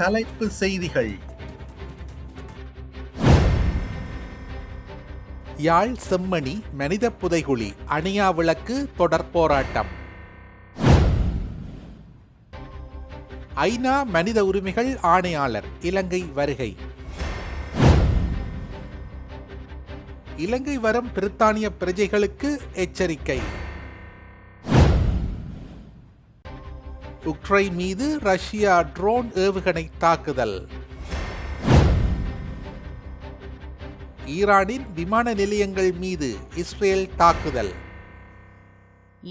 தலைப்பு செய்திகள். யாழ் செம்மணி மனித புதைகுழி அணியா விளக்கு தொடர் போராட்டம். ஐநா மனித உரிமைகள் ஆணையாளர் இலங்கை வருகை. இலங்கை வரும் பிரித்தானிய பிரஜைகளுக்கு எச்சரிக்கை. உக்ரைன் மீது ரஷ்யா ட்ரோன் ஏவுகணை தாக்குதல். ஈரானின் விமான நிலையங்கள் மீது இஸ்ரேல் தாக்குதல்.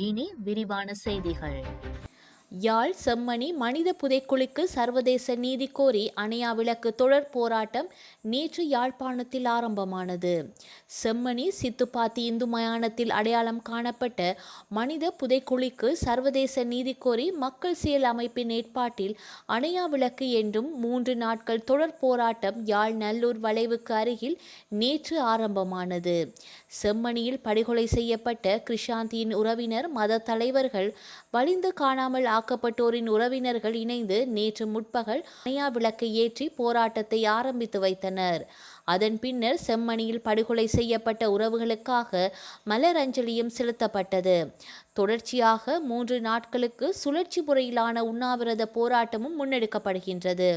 இனி விரிவான செய்திகள். யாழ் செம்மணி மனித புதைக்குழிக்கு சர்வதேச நீதி கோரி அணையா விளக்கு தொடர் போராட்டம் நேற்று யாழ்ப்பாணத்தில் ஆரம்பமானது. செம்மணி சித்துப்பாத்தி இந்து மயானத்தில் அடையாளம் காணப்பட்ட மனித புதைக்குழிக்கு சர்வதேச நீதி கோரி மக்கள் செயல் அமைப்பின் ஏற்பாட்டில் அணையா விளக்கு என்றும் மூன்று நாட்கள் தொடர் போராட்டம் யாழ் நல்லூர் வளைவுக்கு அருகில் நேற்று ஆரம்பமானது. செம்மணியில் படுகொலை செய்யப்பட்ட கிருஷாந்தியின் உறவினர் மத தலைவர்கள் வலிந்து காணாமல் ஆக்கப்பட்டோரின் உறவினர்கள் இணைந்து நேற்று முற்பகல் அணையா விளக்கை ஏற்றி போராட்டத்தை ஆரம்பித்து வைத்தனர். அதன் பின்னர் செம்மணியில் படுகொலை செய்யப்பட்ட உறவுகளுக்காக மலரஞ்சலியும் செலுத்தப்பட்டது. தொடர்ச்சியாக மூன்று நாட்களுக்கு சுழற்சி முறையிலான உண்ணாவிரத போராட்டமும் முன்னெடுக்கப்படுகின்றது.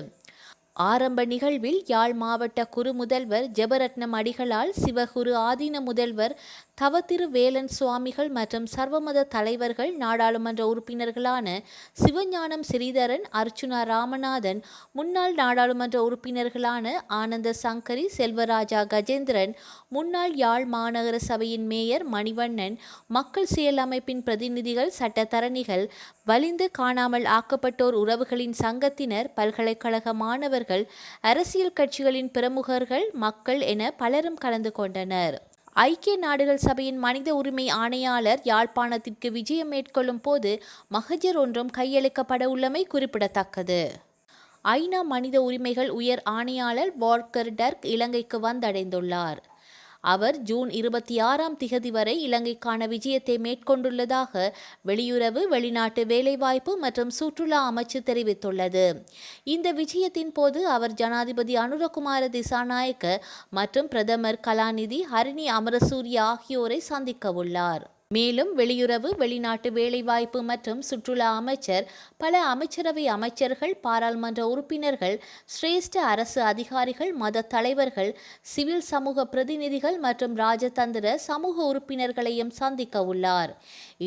ஆரம்ப நிகழ்வில் யாழ் மாவட்ட குரு முதல்வர் ஜெபரத்னம் அடிகளால் சிவகுரு ஆதீன முதல்வர் தவத்திரு வேலன் சுவாமிகள் மற்றும் சர்வமத தலைவர்கள் நாடாளுமன்ற உறுப்பினர்களான சிவஞானம் ஸ்ரீதரன் அர்ச்சுனா ராமநாதன் முன்னாள் நாடாளுமன்ற உறுப்பினர்களான ஆனந்த சங்கரி செல்வராஜா கஜேந்திரன் முன்னாள் யாழ் மாநகர சபையின் மேயர் மணிவண்ணன் மக்கள் செயல் அமைப்பின் பிரதிநிதிகள் சட்டத்தரணிகள் வலிந்து காணாமல் ஆக்கப்பட்டோர் உறவுகளின் சங்கத்தினர் பல்கலைக்கழக தலைவர்கள் அரசியல் கட்சிகளின் பிரமுகர்கள் மக்கள் என பலரும் கலந்து கொண்டனர். ஐக்கிய நாடுகள் சபையின் மனித உரிமை ஆணையாளர் யாழ்ப்பாணத்திற்கு விஜயம் மேற்கொள்ளும் போது மகஜர் ஒன்றும் கையளிக்கப்பட உள்ளமை குறிப்பிடத்தக்கது. ஐநா மனித உரிமைகள் உயர் ஆணையாளர் வார்க்கர் டர்க் இலங்கைக்கு வந்தடைந்துள்ளார். அவர் ஜூன் இருபத்தி ஆறாம் திகதி வரை இலங்கைக்கான விஜயத்தை மேற்கொண்டுள்ளதாக வெளியுறவு வெளிநாட்டு வேலைவாய்ப்பு மற்றும் சுற்றுலா அமைச்சு தெரிவித்துள்ளது. இந்த விஜயத்தின் போது அவர் ஜனாதிபதி அனுரகுமார திசாநாயக்க மற்றும் பிரதமர் கலாநிதி ஹரிணி அமரசூரிய ஆகியோரை சந்திக்க உள்ளார். மேலும் வெளியுறவு வெளிநாட்டு வேலைவாய்ப்பு மற்றும் சுற்றுலா அமைச்சர் பல அமைச்சரவை அமைச்சர்கள் பாராளுமன்ற உறுப்பினர்கள் சிரேஷ்ட அரசு அதிகாரிகள் மத தலைவர்கள் சிவில் சமூக பிரதிநிதிகள் மற்றும் ராஜதந்திர சமூக உறுப்பினர்களையும் சந்திக்க உள்ளார்.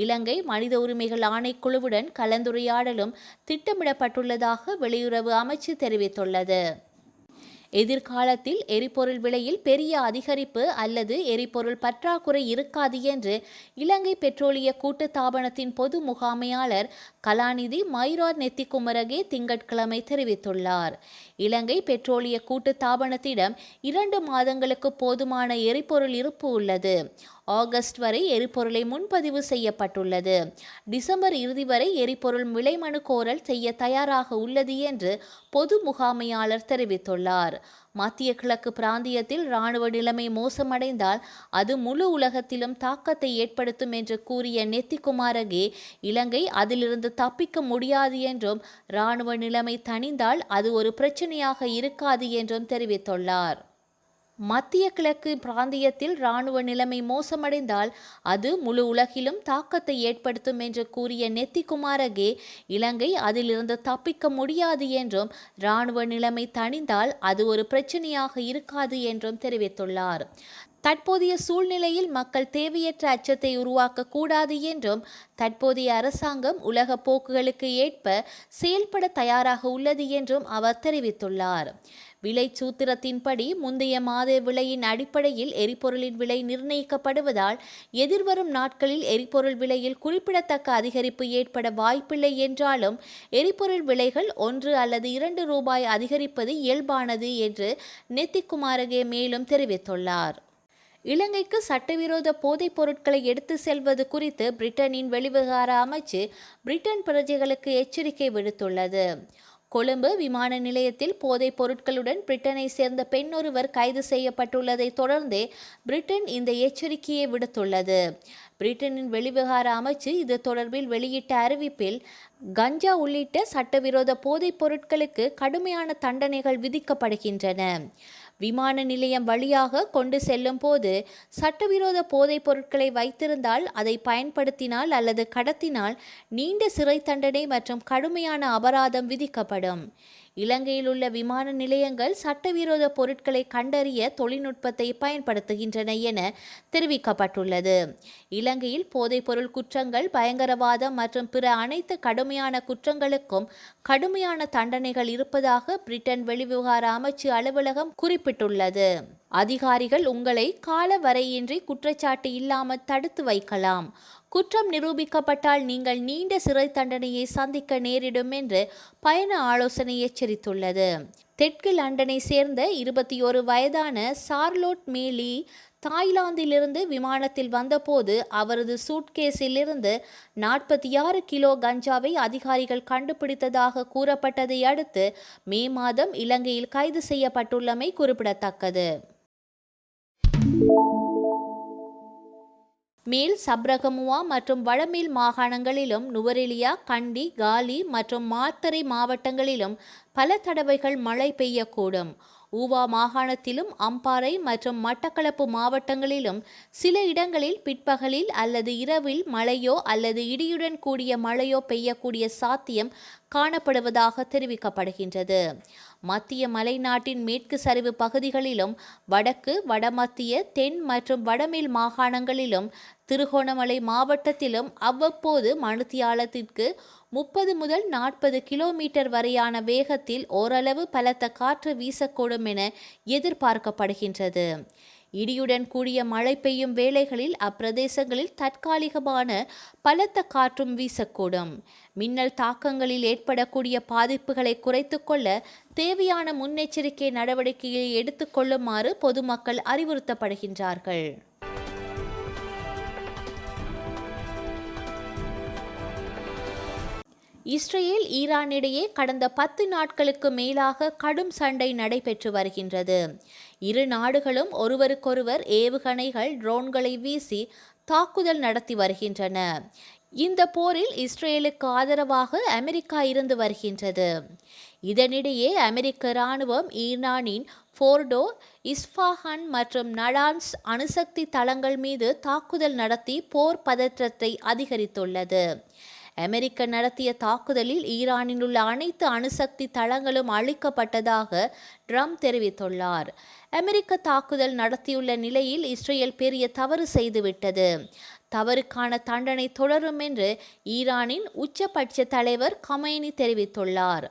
இலங்கை மனித உரிமைகள் ஆணைக்குழுவுடன் கலந்துரையாடலும் திட்டமிடப்பட்டுள்ளதாக வெளியுறவு அமைச்சு தெரிவித்துள்ளது. எதிர்காலத்தில் எரிபொருள் விலையில் பெரிய அதிகரிப்பு அல்லது எரிபொருள் பற்றாக்குறை இருக்காது என்று இலங்கை பெட்ரோலிய கூட்டுத்தாபனத்தின் பொது முகாமையாளர் கலாநிதி மைரார் நெத்திக்குமரகே திங்கட்கிழமை தெரிவித்துள்ளார். இலங்கை பெட்ரோலிய கூட்டுத்தாபனத்திடம் இரண்டு மாதங்களுக்கு போதுமான எரிபொருள் இருப்பு உள்ளது. ஆகஸ்ட் வரை எரிபொருளை முன்பதிவு செய்யப்பட்டுள்ளது. டிசம்பர் இறுதி வரை எரிபொருள் விலை மனு கோரல் செய்ய தயாராக உள்ளது என்று பொது முகாமையாளர் தெரிவித்துள்ளார். மத்திய கிழக்கு பிராந்தியத்தில் இராணுவ நிலைமை மோசமடைந்தால் அது முழு உலகத்திலும் தாக்கத்தை ஏற்படுத்தும் என்று கூறிய நெத்திகுமாரகே இலங்கை அதிலிருந்து தப்பிக்க முடியாது என்றும் இராணுவ நிலைமை தணிந்தால் அது ஒரு பிரச்சனையாக இருக்காது என்றும் தெரிவித்துள்ளார். மத்திய கிழக்கு பிராந்தியத்தில் இராணுவ நிலைமை மோசமடைந்தால் அது முழு உலகிலும் தாக்கத்தை ஏற்படுத்தும் என்று கூறிய நெத்திகுமாரகே இலங்கை அதிலிருந்து தப்பிக்க முடியாது என்றும் இராணுவ நிலைமை தணிந்தால் அது ஒரு பிரச்சனையாக இருக்காது என்றும் தெரிவித்துள்ளார். தற்போதைய சூழ்நிலையில் மக்கள் தேவையற்ற அச்சத்தை உருவாக்கக்கூடாது என்றும் தற்போதைய அரசாங்கம் உலக போக்குகளுக்கு ஏற்ப செயல்பட தயாராக உள்ளது என்றும் அவர் தெரிவித்துள்ளார். விலை சூத்திரத்தின்படி முந்தைய மாத விலையின் அடிப்படையில் எரிபொருளின் விலை நிர்ணயிக்கப்படுவதால் எதிர்வரும் நாட்களில் எரிபொருள் விலையில் குறிப்பிடத்தக்க அதிகரிப்பு ஏற்பட வாய்ப்பில்லை என்றாலும் எரிபொருள் விலைகள் ஒன்று அல்லது இரண்டு ரூபாய் அதிகரிப்பது இயல்பானது என்று நெத்திக்குமாரகே மேலும் தெரிவித்துள்ளார். இலங்கைக்கு சட்டவிரோத போதைப் பொருட்களை எடுத்து செல்வது குறித்து பிரிட்டனின் வெளிவிவகார அமைச்சு பிரிட்டன் பிரஜைகளுக்கு எச்சரிக்கை விடுத்துள்ளது. கொழும்பு விமான நிலையத்தில் போதைப் பொருட்களுடன் பிரிட்டனை சேர்ந்த பெண் ஒருவர் கைது செய்யப்பட்டுள்ளதை தொடர்ந்தே பிரிட்டன் இந்த எச்சரிக்கையை விடுத்துள்ளது. பிரிட்டனின் வெளிவிவகார அமைச்சு இது தொடர்பில் வெளியிட்ட அறிவிப்பில் கஞ்சா உள்ளிட்ட சட்டவிரோத போதைப் பொருட்களுக்கு கடுமையான தண்டனைகள் விதிக்கப்படுகின்றன. விமான நிலையம் வழியாக கொண்டு செல்லும் போது சட்டவிரோத போதைப் பொருட்களை வைத்திருந்தால் அதை பயன்படுத்தினால் அல்லது கடத்தினால் நீண்ட சிறை தண்டனை மற்றும் கடுமையான அபராதம் விதிக்கப்படும். இலங்கையில் உள்ள விமான நிலையங்கள் சட்டவிரோத பொருட்களை கண்டறிய தொழில்நுட்பத்தை பயன்படுத்துகின்றன என தெரிவிக்கப்பட்டுள்ளது. இலங்கையில் போதைப்பொருள் குற்றங்கள் பயங்கரவாதம் மற்றும் பிற அனைத்து கடுமையான குற்றங்களுக்கும் கடுமையான தண்டனைகள் இருப்பதாக பிரிட்டன் வெளிவிவகார அமைச்சு அலுவலகம் குறிப்பிட்டுள்ளது. அதிகாரிகள் உங்களை கால வரையின்றி குற்றச்சாட்டு இல்லாமல் தடுத்து வைக்கலாம். குற்றம் நிரூபிக்கப்பட்டால் நீங்கள் நீண்ட சிறை தண்டனையை சந்திக்க நேரிடும் என்று பயண ஆலோசனை எச்சரித்துள்ளது. தெற்கு லண்டனை சேர்ந்த இருபத்தி ஒரு வயதான சார்லோட் மேலி தாய்லாந்திலிருந்து விமானத்தில் வந்தபோது அவரது சூட்கேஸிலிருந்து நாற்பத்தி ஆறு கிலோ கஞ்சாவை அதிகாரிகள் கண்டுபிடித்ததாக கூறப்பட்டதை அடுத்து மே மாதம் இலங்கையில் கைது செய்யப்பட்டுள்ளமை குறிப்பிடத்தக்கது. மேல் சப்ரகமுவா மற்றும் வடமேல் மாகாணங்களிலும் நுவரெலியா கண்டி காலி மற்றும் மாத்தறை மாவட்டங்களிலும் பல தடவைகள் மழை பெய்யக்கூடும். ஊவா மாகாணத்திலும் அம்பாறை மற்றும் மட்டக்களப்பு மாவட்டங்களிலும் சில இடங்களில் பிற்பகலில் அல்லது இரவில் மழையோ அல்லது இடியுடன் கூடிய மழையோ பெய்யக்கூடிய சாத்தியம் காணப்படுவதாக தெரிவிக்கப்படுகின்றது. மத்திய மலைநாட்டின் மேற்கு சரிவு பகுதிகளிலும் வடக்கு வடமத்திய தென் மற்றும் வடமேல் மாகாணங்களிலும் திருகோணமலை மாவட்டத்திலும் அவ்வப்போது மணித்தியாலத்திற்கு முப்பது முதல் நாற்பது கிலோமீட்டர் வரையான வேகத்தில் ஓரளவு பலத்த காற்று வீசக்கூடும் என எதிர்பார்க்கப்படுகின்றது. இடியுடன் கூடிய மழை பெய்யும் வேளைகளில் அப்பிரதேசங்களில் தற்காலிகமான பலத்த காற்றும் வீசக்கூடும். மின்னல் தாக்கங்களில் ஏற்படக்கூடிய பாதிப்புகளை குறைத்துக்கொள்ள தேவையான முன்னெச்சரிக்கை நடவடிக்கையை எடுத்துக்கொள்ளுமாறு பொதுமக்கள் அறிவுறுத்தப்படுகின்றார்கள். இஸ்ரேல் ஈரானிடையே கடந்த பத்து நாட்களுக்கு மேலாக கடும் சண்டை நடைபெற்று வருகின்றது. இரு நாடுகளும் ஒருவருக்கொருவர் ஏவுகணைகள் ட்ரோன்களை வீசி தாக்குதல் நடத்தி வருகின்றன. இந்த போரில் இஸ்ரேலுக்கு ஆதரவாக அமெரிக்கா இருந்து வருகின்றது. இதனிடையே அமெரிக்க இராணுவம் ஈரானின் ஃபோர்டோ இஸ்ஃபாஹான் மற்றும் நடான்ஸ் அணுசக்தி தளங்கள் மீது தாக்குதல் நடத்தி போர் பதற்றத்தை அதிகரித்துள்ளது. அமெரிக்க நடத்திய தாக்குதலில் ஈரானில் உள்ள அனைத்து அணுசக்தி தளங்களும் அழிக்கப்பட்டதாக ட்ரம்ப் தெரிவித்துள்ளார். அமெரிக்க தாக்குதல் நடத்தியுள்ள நிலையில் இஸ்ரேல் பெரிய தவறு செய்துவிட்டது. தவறுக்கான தண்டனை தொடரும் என்று ஈரானின் உச்சபட்ச தலைவர் கமைனி தெரிவித்துள்ளார்.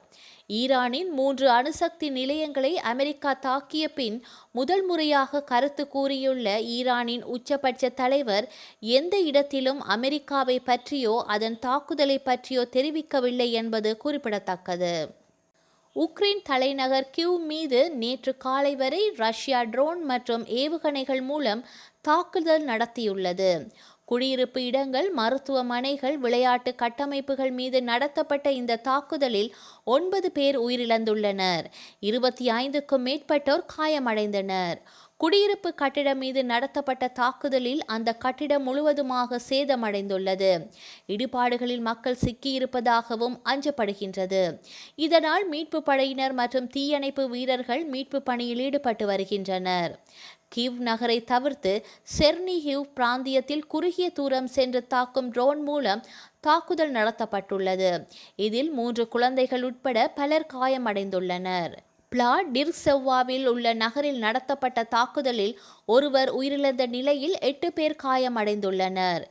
ஈரானின் மூன்று அணுசக்தி நிலையங்களை அமெரிக்கா தாக்கிய பின் முதல் முறையாக கருத்து கூறியுள்ள ஈரானின் உச்சபட்ச தலைவர் எந்த இடத்திலும் அமெரிக்காவை பற்றியோ அதன் தாக்குதலை பற்றியோ தெரிவிக்கவில்லை என்பது குறிப்பிடத்தக்கது. உக்ரைன் தலைநகர் கியூ மீது நேற்று காலை வரை ரஷ்யா ட்ரோன் மற்றும் ஏவுகணைகள் மூலம் தாக்குதல் நடத்தியுள்ளது. குடியிருப்பு இடங்கள் மருத்துவமனைகள் விளையாட்டு கட்டமைப்புகள் மீது நடத்தப்பட்ட இந்த தாக்குதலில் ஒன்பது பேர் உயிரிழந்துள்ளனர். இருபத்தி ஐந்துக்கும் மேற்பட்டோர் காயமடைந்தனர். குடியிருப்பு கட்டிடம் மீது நடத்தப்பட்ட தாக்குதலில் அந்த கட்டிடம் முழுவதுமாக சேதமடைந்துள்ளது. இடிபாடுகளில் மக்கள் சிக்கியிருப்பதாகவும் அஞ்சப்படுகின்றது. இதனால் மீட்பு படையினர் மற்றும் தீயணைப்பு வீரர்கள் மீட்பு பணியில் ஈடுபட்டு வருகின்றனர். கிவ் நகரை தவிர்த்து செர்னி ஹிவ் பிராந்தியத்தில் குறுகிய தூரம் சென்று தாக்கும் ட்ரோன் மூலம் தாக்குதல் நடத்தப்பட்டுள்ளது. இதில் மூன்று குழந்தைகள் உட்பட பலர் காயமடைந்துள்ளனர். பிளா டிர்செவ்வாவில் உள்ள நகரில் நடத்தப்பட்ட தாக்குதலில் ஒருவர் உயிரிழந்த நிலையில் எட்டு பேர் காயமடைந்துள்ளனர்.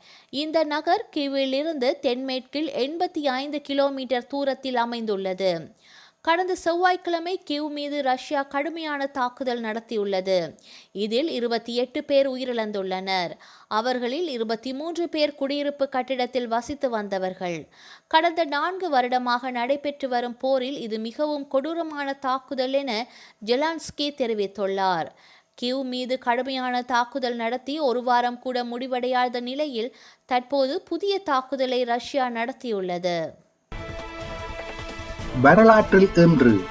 இந்த நகர் கிவிலிருந்து தென்மேற்கில் எண்பத்தி ஐந்து கிலோமீட்டர் தூரத்தில் அமைந்துள்ளது. கடந்த செவ்வாய்க்கிழமை கிவ் மீது ரஷ்யா கடுமையான தாக்குதல் நடத்தியுள்ளது. இதில் இருபத்தி எட்டு பேர் உயிரிழந்துள்ளனர். அவர்களில் இருபத்தி மூன்று பேர் குடியிருப்பு கட்டிடத்தில் வசித்து வந்தவர்கள். கடந்த நான்கு வருடமாக நடைபெற்று வரும் போரில் இது மிகவும் கொடூரமான தாக்குதல் என ஜெலான்ஸ்கி தெரிவித்துள்ளார். கிவ் மீது கடுமையான தாக்குதல் நடத்தி ஒரு வாரம் கூட முடிவடையாத நிலையில் தற்போது புதிய தாக்குதலை ரஷ்யா நடத்தியுள்ளது. வரலாற்றில் இன்று.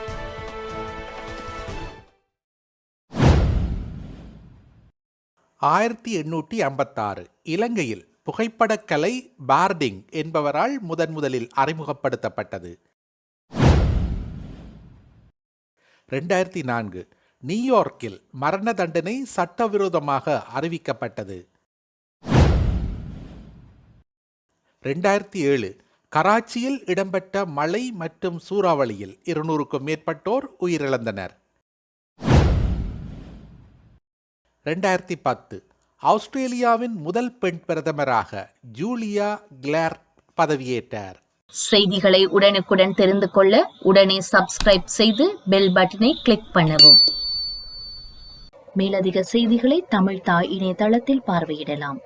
ஆயிரத்தி எண்ணூற்றி ஐம்பத்தாறு இலங்கையில் புகைப்படக்கலை பார்டிங் என்பவரால் முதன் முதலில் அறிமுகப்படுத்தப்பட்டது. ரெண்டாயிரத்தி நான்கு நியூயார்க்கில் மரண தண்டனை சட்டவிரோதமாக அறிவிக்கப்பட்டது. ரெண்டாயிரத்தி ஏழு கராச்சியில் இடம்பெற்ற மழை மற்றும் சூறாவளியில் இருநூறுக்கும் மேற்பட்டோர் உயிரிழந்தனர். ரெண்டாயிரத்தி பத்து ஆஸ்திரேலியாவின் முதல் பெண் பிரதமராக ஜூலியா கிளார் பதவியேற்றார். செய்திகளை உடனுக்குடன் தெரிந்து கொள்ள உடனே சப்ஸ்கிரைப் செய்து பெல் பட்டனை கிளிக் பண்ணவும். மேலதிக செய்திகளை தமிழ் தாய் இணையதளத்தில் பார்வையிடலாம்.